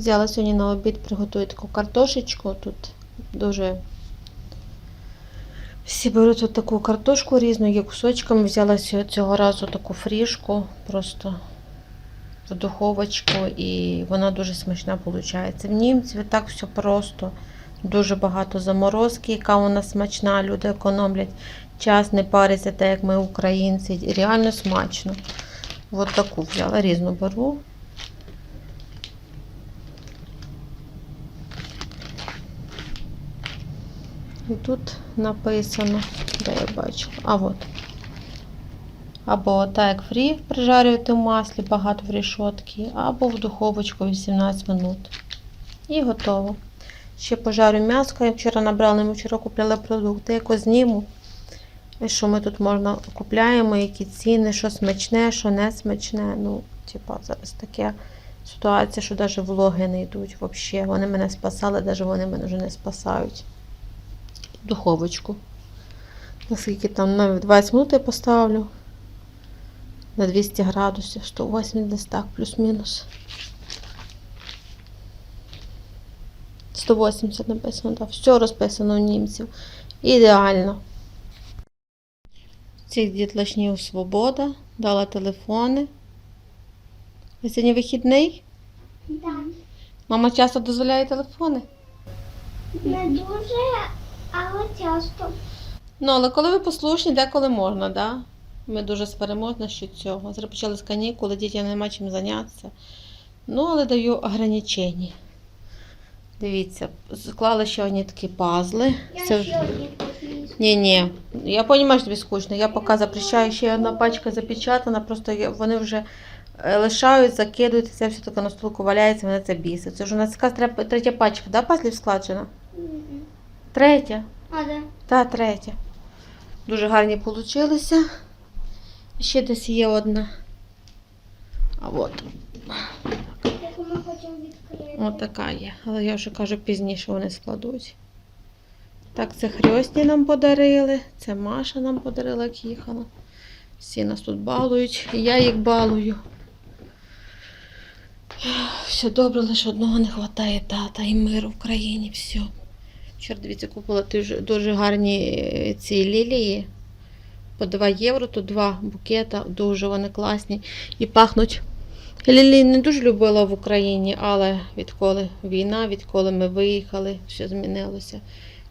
Взяла сьогодні на обід, приготую таку картошечку. Тут дуже всі беруть таку картошку різну, є кусочками. Взяла цього разу таку фрішку, просто в духовочку, і вона дуже смачна виходить. В німців так все просто. Дуже багато заморозки, яка вона смачна, люди економлять час, не паряться, так як ми українці. Реально смачно. От таку взяла, різну беру. І тут написано, де я бачила, а от. Або так як фрі прижарювати в маслі, багато в рішотки, або в духовочку 18 минут. І готово. Ще пожарю м'яско. Я вчора набрала, ми вчора купляли продукти, якось зніму. Що ми тут можна купляємо, які ціни, що смачне, що не смачне. Ну, типа, зараз таке ситуація, що навіть влоги не йдуть взагалі. Вони мене спасали, навіть вони мене вже не спасають. Духовочку. Наскільки там на 20 минут я поставлю. На 200 градусів, 180 десь так, плюс-мінус. 180 написано, так. Все розписано у німців. Ідеально. Цих дітлашнів свобода. Дала телефони. А Сьогодні вихідний. Да. Мама часто дозволяє телефони. Не дуже, але часто. Ну, але коли ви послушні, деколи можна, да? Ми дуже сваримося насчет цього. Зараз почались канікули, дітям нема чим зайнятися. Ну, але даю ограничення. Дивіться, склала ще одні такі пазли. Я Це ще одні. Ні, ні. Я розумію, що тобі скучно. Я поки запрещаю, ще одна пачка запечатана, просто вони вже е, лишають, закидують, і це все таке на столку валяється, мене це бісить. Це ж у нас третя, третя пачка, да, пазлів складена? Третя. А, да. Та третя. Дуже гарні получилися. Ще десь є одна. А от. От така є. Але я вже кажу, пізніше вони складуть. Так, це хресні нам подарили. Це Маша нам подарила, як їхала. Всі нас тут балують. І я їх балую. Все добре, лише одного не вистачає тата і миру в країні. Все. Вчора, дивіться, купила дуже, гарні е, ці лілії. По 2 євро, то два букета. Дуже вони класні. І пахнуть Лілії не дуже любила в Україні, але відколи війна, відколи ми виїхали, все змінилося.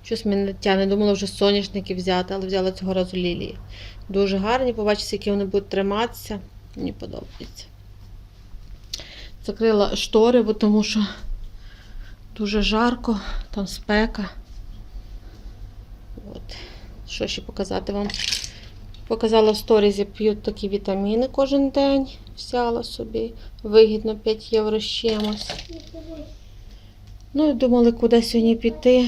Щось мене тягне. Думала вже соняшники взяти, але взяла цього разу лілії. Дуже гарні, побачите, які вони будуть триматися. Мені подобається. Закрила штори, бо тому що дуже жарко, там спека. От. Що ще показати вам? Показала в сторізі, п'ють такі вітаміни кожен день. Взяла собі. Вигідно 5 євро з чимось. Ну і думали, куди сьогодні піти.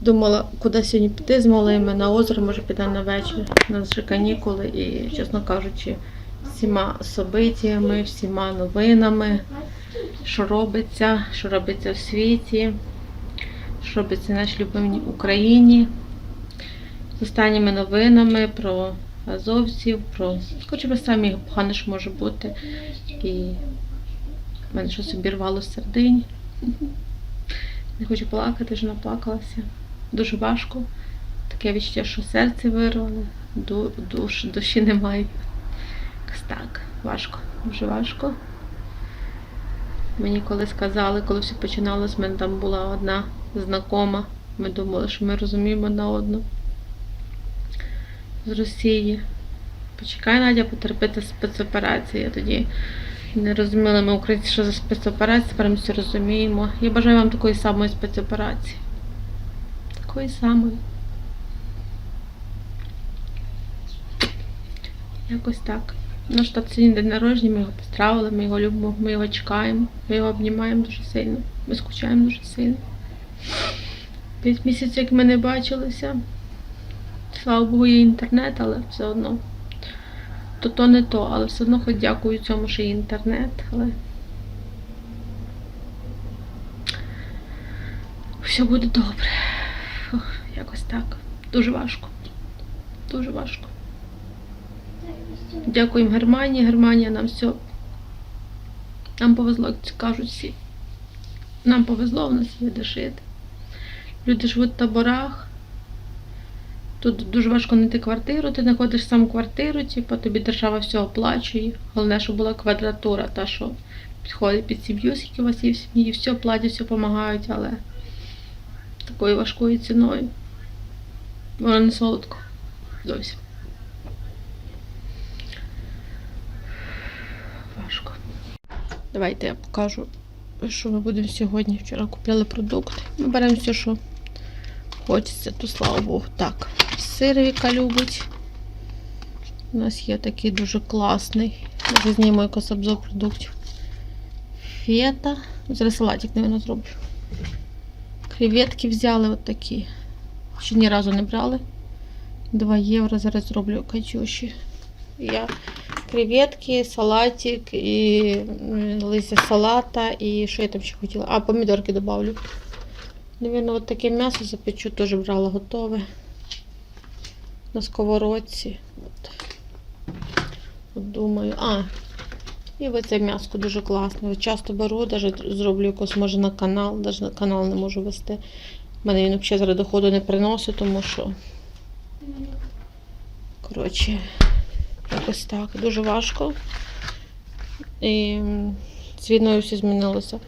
Думала, куди сьогодні піти з малими на озеро, може підемо на вечір. У нас вже канікули і, чесно кажучи, всіма событиями, всіма новинами, що робиться, що робиться в світі, що робиться в нашій любимій Україні. З останніми новинами про азовців, про хоча самі погано що може бути. І в мене щось обірвало сердині. Не хочу плакати, вже наплакалася. Дуже важко. Таке відчуття, що серце вирвало, душ, душі немає. Так, важко, дуже важко. Мені коли сказали, коли все починалось, в мене там була одна знакома. Ми думали, що ми розуміємо одна одну з Росії. Почекай, Надя, потерпити спецоперації. Я тоді не розуміла, ми українці, що за спецоперація, тепер ми всі розуміємо. Я бажаю вам такої самої спецоперації. Такої самої. Якось так. Наш тато сьогодні день народження, ми його поздравили, ми його любимо, ми його чекаємо, ми його обнімаємо дуже сильно, ми скучаємо дуже сильно. П'ять місяців, як ми не бачилися. Слава Богу, є інтернет, але все одно. То то не то, але все одно хоч дякую цьому, що є інтернет, але. Все буде добре. Якось так. Дуже важко. Дуже важко. Дякуємо Германії. Германія нам все. Нам повезло, як кажуть всі. Нам повезло, в нас є де жити. Люди живуть в таборах. Тут дуже важко знайти квартиру, ти знаходиш сам квартиру, типу, тобі держава все оплачує. Головне, щоб була квадратура, та що підходить під сім'ю, скільки у вас є в сім'ї, все платять, все допомагають, але такою важкою ціною. Воно не солодко. Зовсім. Важко. Давайте я покажу, що ми будемо сьогодні. Вчора купляли продукти. Ми беремо все, що хочеться, то слава Богу. Так, сир Віка любить. У нас є такий дуже класний. Вже зніму якось обзор продуктів. Фета. Зараз салатик, мабуть, зроблю. Креветки взяли от такі. Ще ні разу не брали. 2 євро. Зараз зроблю качуші. Я креветки, салатик і листя салата, і що я там ще хотіла? А, помідорки добавлю. Навірно, от таке м'ясо запечу, теж брала готове. На сковородці. От. От думаю. А, і оце м'ясо дуже класне. Часто беру, навіть зроблю якось, може, на канал, навіть на канал не можу вести. У мене він взагалі зараз доходу не приносить, тому що, коротше, якось так. Дуже важко. І з війною все змінилося.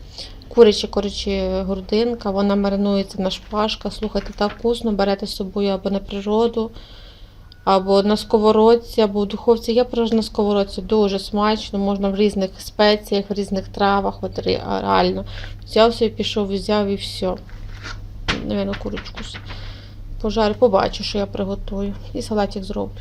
Куряча, коротше, грудинка, вона маринується на шпажках. Слухайте, так вкусно, берете з собою або на природу, або на сковородці, або в духовці. Я пражу на сковородці дуже смачно, можна в різних спеціях, в різних травах. От реально. Взяв собі, пішов, взяв і все. Навірно, курочку пожарю, побачу, що я приготую. І салатик зроблю.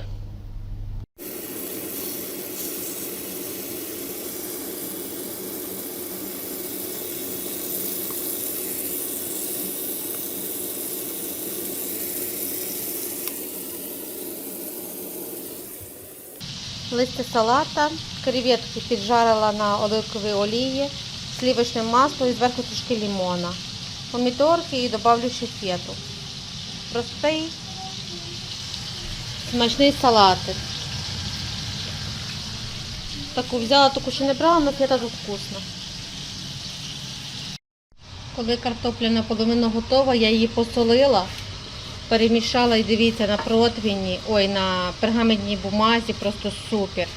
Листя салата, креветки піджарила на оливковій олії, сливочне масло і зверху трошки лимона. Помідорки і добавлю ще фету. Простий, смачний салатик. Таку взяла, таку ще не брала, але фета тут вкусна. Коли картопля наполовину готова, я її посолила, перемішала і дивіться на противні, ой, на пергаментній бумазі, просто супер.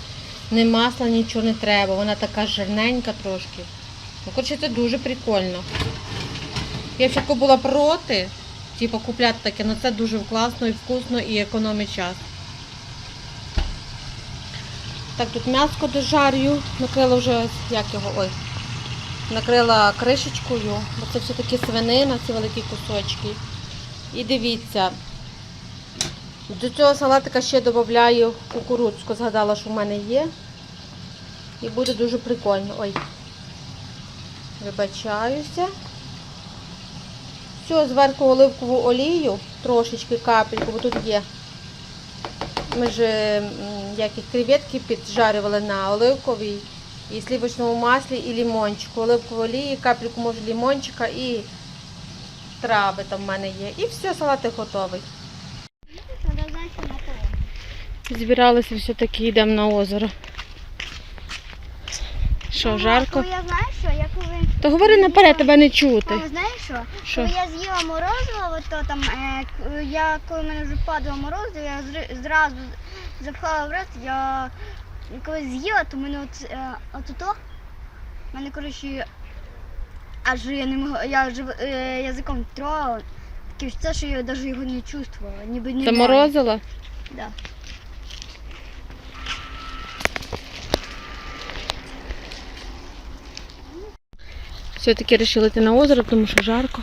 Ні масла, нічого не треба, вона така жирненька трошки. Ну, коротше, це дуже прикольно. Я всяко була проти, типу, купляти таке, але це дуже класно і вкусно і економить час. Так, тут м'яско дожарю, накрила вже, як його, ой, накрила кришечкою, бо це все-таки свинина, ці великі кусочки. І дивіться, до цього салатика ще додаю кукурудзку, згадала, що в мене є. І буде дуже прикольно. Ой, вибачаюся. Все, зверху оливкову олію, трошечки капельку, бо тут є. Ми ж м, як і креветки піджарювали на оливковій і сливочному маслі і лимончику. Оливкову олії, капельку може лимончика і трави там в мене є. І все, салатик готовий. Збиралися все-таки йдемо на озеро. Що, жарко? Я знаю, що я коли. То говори наперед, тебе не чути. Мама, знаєш що? Що? Коли я з'їла морозиво, то там, е, я, коли в мене вже падало морозиво, я зразу запхала в рот, я коли з'їла, то мене от, е, от то, мене, коротше, аж я не могла, я жив, е, язиком трогала, таке відчуття, що я навіть його не чувствувала, ніби не Це морозило? Да. Все-таки вирішили йти на озеро, тому що жарко.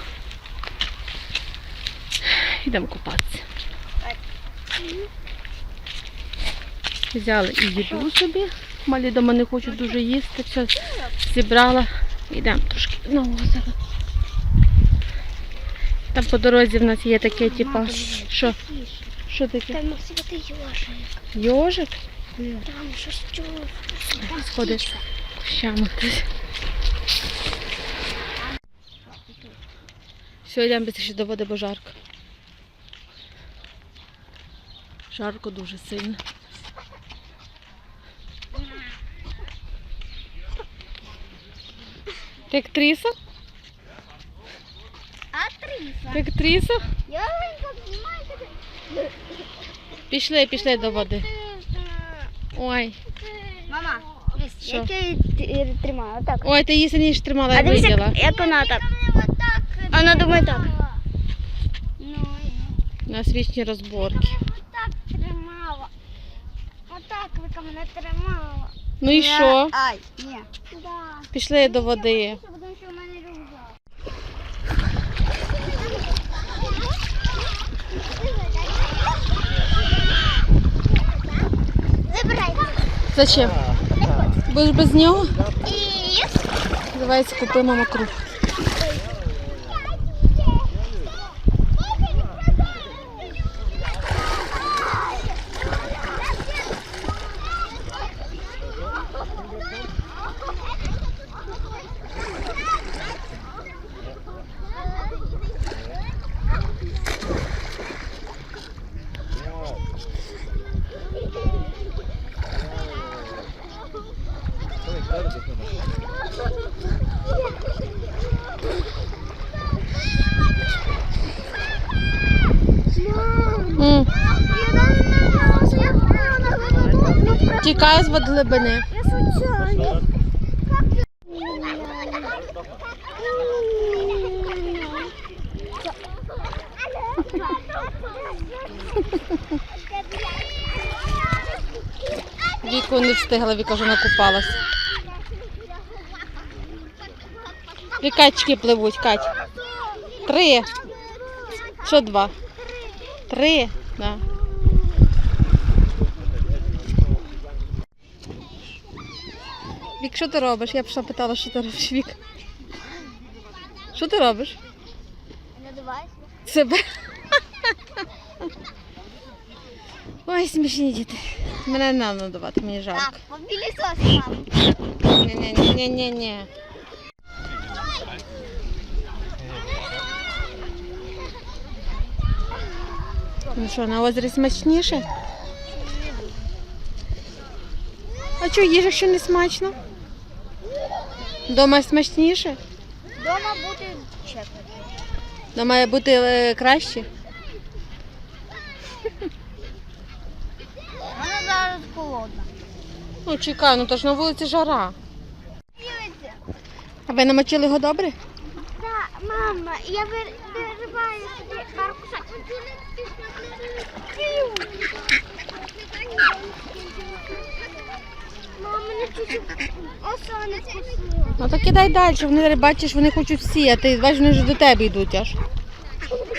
Йдемо купатися. Взяли і їду собі. Малі дома не хочуть дуже їсти. Все зібрала. Йдемо трошки на озеро. Там по дорозі в нас є таке, типа. Що? Що таке? Там сидіти йошик. Йожик? Там щось чув. Сходиш кущами хтось. Все, йдемо більше до води, бо жарко. Жарко дуже сильно. Ти актриса? Актриса. Актриса? Я знімаю. Пішли, пішли до води. Ой. Мама, Що? як я її тримаю? Отак. Ой, ти її сильніше тримала, я А дивись, виділа. як, як вона так. Вона думає так. Ну, На свічні розборки. отак тримала. Отак Вика мене тримала. Ну і що? Ай, ні. Пішли до води. Забирай. Зачем? Будеш без нього? Давайте купимо макрух. Тікає з води глибини. Я. Віку не встигла, Віка вже накупалась. Дві качки пливуть, Кать. Три. Що два? Три. Да. Вік, що ти робиш? Я пішла питала, що ти робиш, Вік. Що ти робиш? Надувайся. Себе. Ой, смішні діти. Мене не треба надавати, мені жалко. Так, попілісос, мам. Ні-ні-ні-ні-ні. Ну що, на озері смачніше? А що, їжа що не смачно? Дома смачніше? Дома бути чекати. Дома має бути е, краще? Вона зараз холодна. Ну чекай, ну то ж на вулиці жара. А ви намочили його добре? Так, мама, я вир- вириваю собі кусочків. Мама, не. Ну то кидай далі, вони бачиш, вони хочуть сіяти, бачиш, вони вже до тебе йдуть аж. До тебе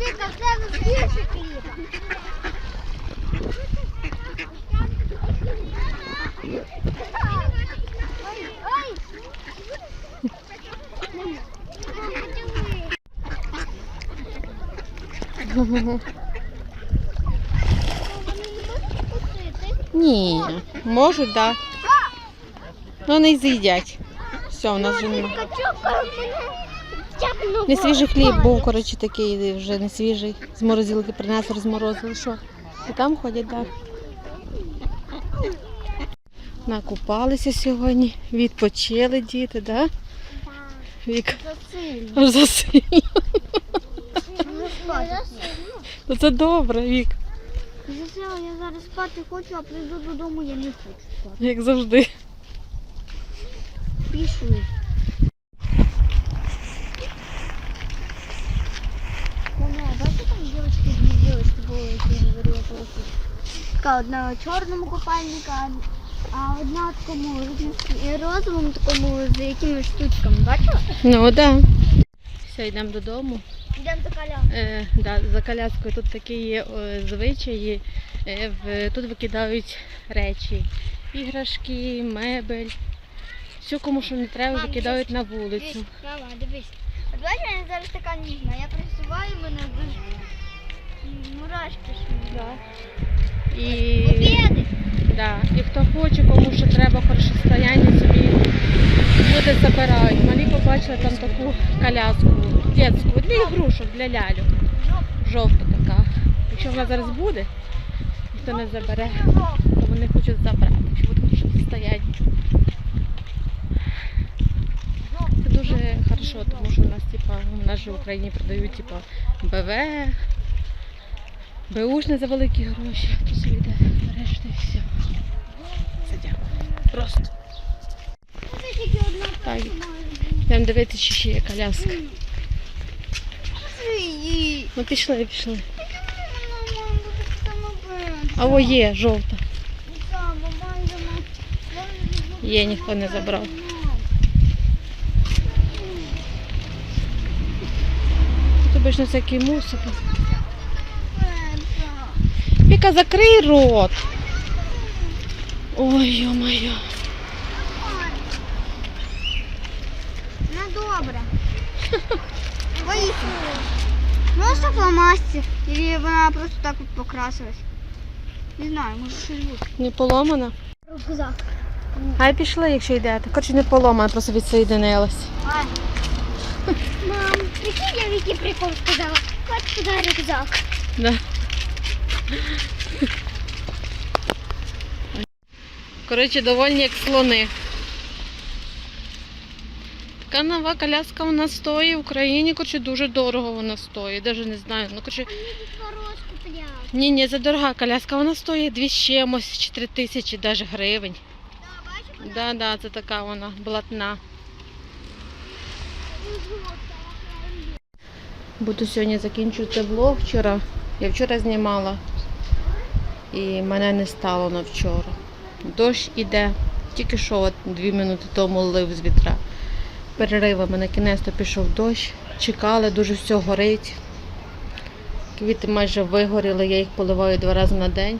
Віка, в тебе більше хліба. Ой, ой. Ні, можуть, так. Да. Ну не з'їдять. Все, у нас вже немає. Не свіжий хліб був, коротше, такий вже не свіжий. З морозилки принесли, розморозили. Що? І там ходять, так. Накупалися сьогодні, відпочили діти, так? Да? Вік, аж засильно. Ну це добре, Вік, Засила, я зараз спати хочу, а прийду додому, я не хочу спати. як завжди. Пішли. Така одна у чорному купальнику, а одна в такому розовому такому з якимись штучками, бачила? Ну так. Да. Все, йдемо додому. Е, да, за коляскою тут такі є звичаї. Е, в, тут викидають речі. Іграшки, мебель. Все, кому що не треба, викидають на вулицю. Мама, дивись. От бачиш, я зараз така ніжна. Я присуваю мене дуже мурашки шміють. І, Обіди. да, і хто хоче, кому що треба хороше стояння собі. Люди забирають. Малі побачили там таку коляску дитячу, для ігрушок, для лялю. Жовта така. Якщо вона зараз буде, ніхто не забере, то вони хочуть забрати, щоб буде хороше стояння. Це дуже що, тому що у нас, типа, у нас же в Україні продають, типа, БВ, Беушне за великі гроші. Тут собі йде береш і все. Це дякую. Просто. Так. Йдемо дивитися, чи ще є коляска. Її. Ну пішли, пішли. А о, є, жовта. Є, ніхто не забрав. Тут обично всякий мусор. Віка, закрий рот. Ой, ё-моё. Ну добре. Поїхали. Може фломастер? Или вона просто так от покрасилась? Не знаю, може щось бути. Не поломана? Рюкзак. Хай пішли, якщо йдете. Коротше, не поломана, просто відсоєдинилась. Ай. Мам, прикинь, я Вікі прикол сказала. От сюди рюкзак. Да. Коротше, довольні як слони. Така нова коляска нас стоїть в Україні, коротше, дуже дорого вона стоїть. Даже не знаю. Ну, коротше, ні, ні, за дорога коляска, вона стоїть 2 чимось, чи 3 тисячі даже гривень. Да, бачиш? Да, да, це така вона блатна. Буду сьогодні закінчувати влог вчора. Я вчора знімала і мене не стало на вчора. Дощ іде. Тільки що от дві минути тому лив з вітра. Переривами на кінець пішов дощ. Чекали, дуже все горить. Квіти майже вигоріли, я їх поливаю два рази на день.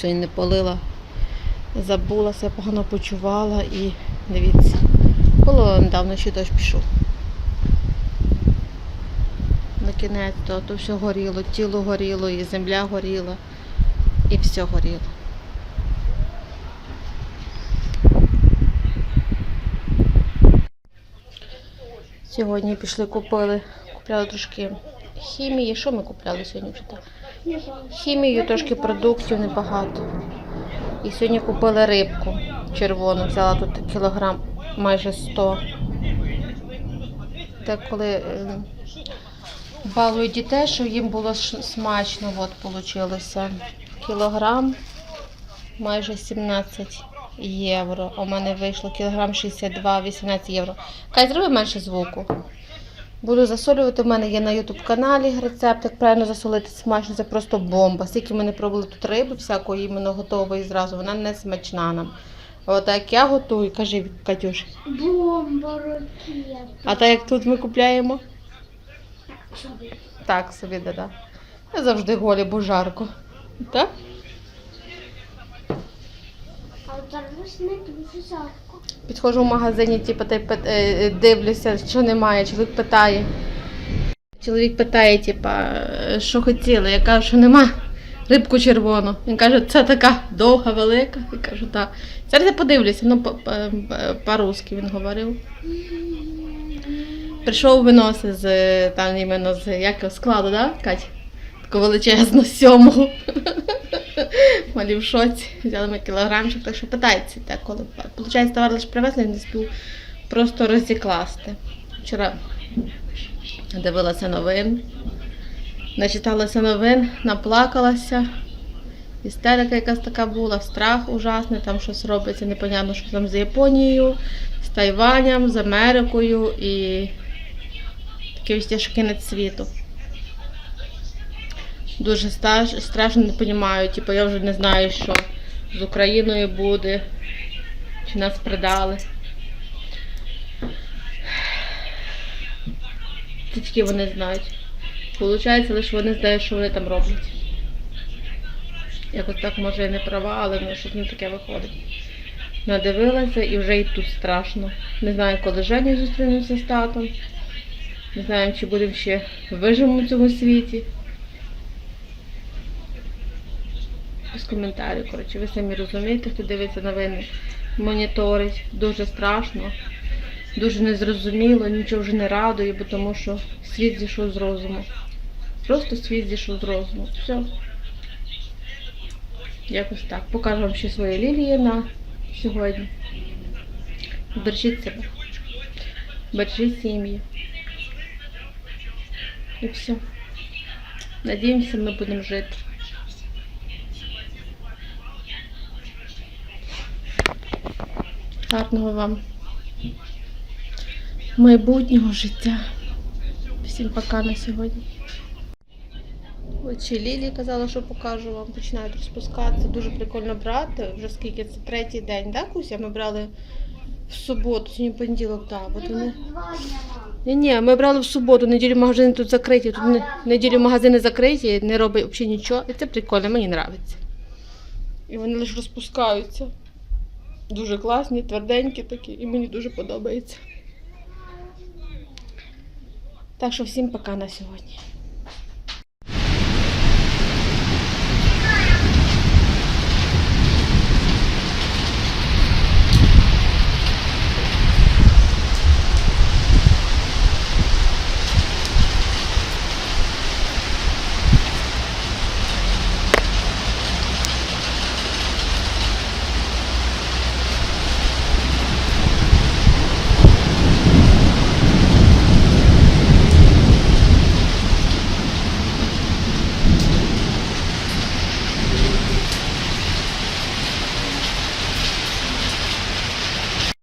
Сьогодні не полила. Забулася, погано почувала і дивіться, було недавно ще дощ пішов. На кінець то, то все горіло, тіло горіло, і земля горіла, і все горіло. Сьогодні пішли, купили, купляли трошки хімії. Що ми купляли сьогодні? Хімію, трошки продуктів небагато. І сьогодні купили рибку червону, взяла тут кілограм майже 100. Так коли е, балують дітей, щоб їм було смачно, от вийшло. Кілограм майже 17 євро. У мене вийшло кілограм 62, 18 євро. Кай, зроби менше звуку. Буду засолювати. У мене є на YouTube каналі рецепт, як правильно засолити смачно. Це просто бомба. Скільки ми не пробували тут риби, всякої іменно готової зразу, вона не смачна нам. А От як я готую, кажи Катюш. Бомба ракета. А так як тут ми купляємо? Так собі, да-да. Я завжди голі, бо жарко. Так? А зараз не дуже жарко. Підходжу в магазині, типу, е, е, дивлюся, що немає. Чоловік питає. Чоловік питає, типа, е, що хотіли. Я кажу, що нема рибку червону. Він каже, це така довга, велика. Я кажу, так. Зараз я подивлюся, ну по- по- по-русски він говорив. Прийшов виносить з там іменно з якого складу, да, Кать? Таку величезну сьому. Малі в шоці. Взяли ми кілограмчик, так що питається, так коли. Получається, товар лише привезли, не спів просто розікласти. Вчора дивилася новин, начиталася новин, наплакалася. Істерика якась така була, страх ужасний, там щось робиться, непонятно, що там з Японією, з Тайванем, з Америкою і такий ось тяжкий світу. Дуже страшно не розумію, типу я вже не знаю, що з Україною буде, чи нас предали. Тільки вони знають. Получається, лише вони знають, що вони там роблять. Якось так може я не права, але ну, щось не таке виходить. Надивилася і вже і тут страшно. Не знаю, коли Женя зустрінемося з татом. Не знаю, чи будемо ще виживемо в цьому світі. Коментарів, коротше, ви самі розумієте, хто дивиться новини, моніторить. Дуже страшно, дуже незрозуміло, нічого вже не радує, бо тому що світ зійшов з розуму. Просто світ зійшов з розуму. Все. Якось так. Покажу вам ще свої лілії на сьогодні. Бережіть себе. Бережи сім'ї. І все. Надіємося, ми будемо жити. Гарного вам майбутнього життя. Всім пока на сьогодні. Очі Лілі казала, що покажу вам. Починають розпускатися. Дуже прикольно брати. Вже скільки це третій день, так, Куся? Ми брали в суботу, сьогодні понеділок, так. Дня, мам. Ні, ні, ми брали в суботу, неділю магазини тут закриті. Тут не, неділю магазини закриті, не робить взагалі нічого. І це прикольно, мені подобається. І вони лише розпускаються. Дуже класні, тверденькі такі, і мені дуже подобається. Так що всім пока на сьогодні.